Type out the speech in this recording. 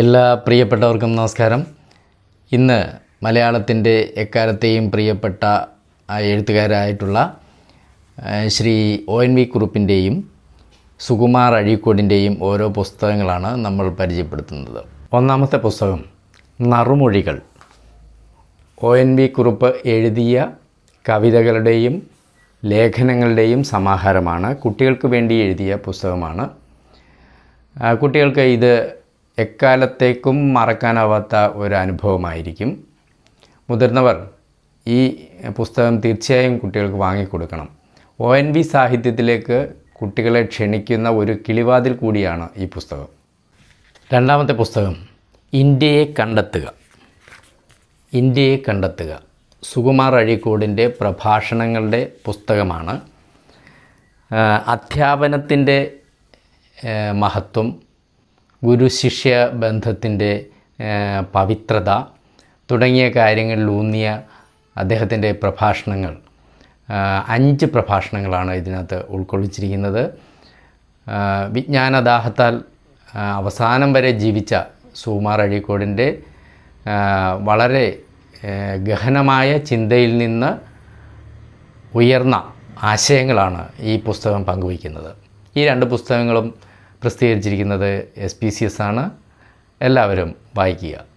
എല്ലാ പ്രിയപ്പെട്ടവർക്കും നമസ്കാരം. ഇന്ന് മലയാളത്തിന്റെ എക്കാലത്തെയും പ്രിയപ്പെട്ട എഴുത്തുകാരായിട്ടുള്ള ശ്രീ ഒ എൻ വി കുറുപ്പിന്റെയും സുകുമാർ അഴീക്കോടിന്റെയും ഓരോ പുസ്തകങ്ങളാണ് നമ്മൾ പരിചയപ്പെടുത്തുന്നത്. ഒന്നാമത്തെ പുസ്തകം നറുമൊഴികൾ. ഒ എൻ വി കുറുപ്പ് എഴുതിയ കവിതകളുടെയും ലേഖനങ്ങളുടെയും സമാഹാരമാണ്. കുട്ടികൾക്ക് വേണ്ടി എഴുതിയ പുസ്തകമാണ്. കുട്ടികൾക്ക് ഇത് എക്കാലത്തേക്കും മറക്കാനാവാത്ത ഒരു അനുഭവമായിരിക്കും മുതിർന്നവർ ഈ പുസ്തകം തീർച്ചയായും കുട്ടികൾക്ക് വാങ്ങിക്കൊടുക്കണം. ഒ എൻ വി സാഹിത്യത്തിലേക്ക് കുട്ടികളെ ക്ഷണിക്കുന്ന ഒരു കിളിവാതിൽ കൂടിയാണ് ഈ പുസ്തകം. രണ്ടാമത്തെ പുസ്തകം ഇന്ത്യയെ കണ്ടെത്തുക. ഇന്ത്യയെ കണ്ടെത്തുക. സുകുമാർ അഴീക്കോടിന്റെ പ്രഭാഷണങ്ങളുടെ പുസ്തകമാണ്. അധ്യാപനത്തിന്റെ മഹത്വം ഗുരു ശിഷ്യ ബന്ധത്തിന്റെ പവിത്രത തുടങ്ങിയ കാര്യങ്ങളിലൂന്നിയ അദ്ദേഹത്തിന്റെ പ്രഭാഷണങ്ങൾ. അഞ്ച് പ്രഭാഷണങ്ങളാണ് ഇതിനകത്ത് ഉൾക്കൊള്ളിച്ചിരിക്കുന്നത്. വിജ്ഞാനദാഹത്താൽ അവസാനം വരെ ജീവിച്ച സുമാർ അഴീക്കോടിന്റെ വളരെ ഗഹനമായ ചിന്തയിൽ നിന്ന് ഉയർന്ന ആശയങ്ങളാണ് ഈ പുസ്തകം പങ്കുവയ്ക്കുന്നത്. ഈ രണ്ട് പുസ്തകങ്ങളും പ്രസിദ്ധീകരിച്ചിരിക്കുന്നത് എസ് പി സി എസ് ആണ്. എല്ലാവരും വായിക്കുക.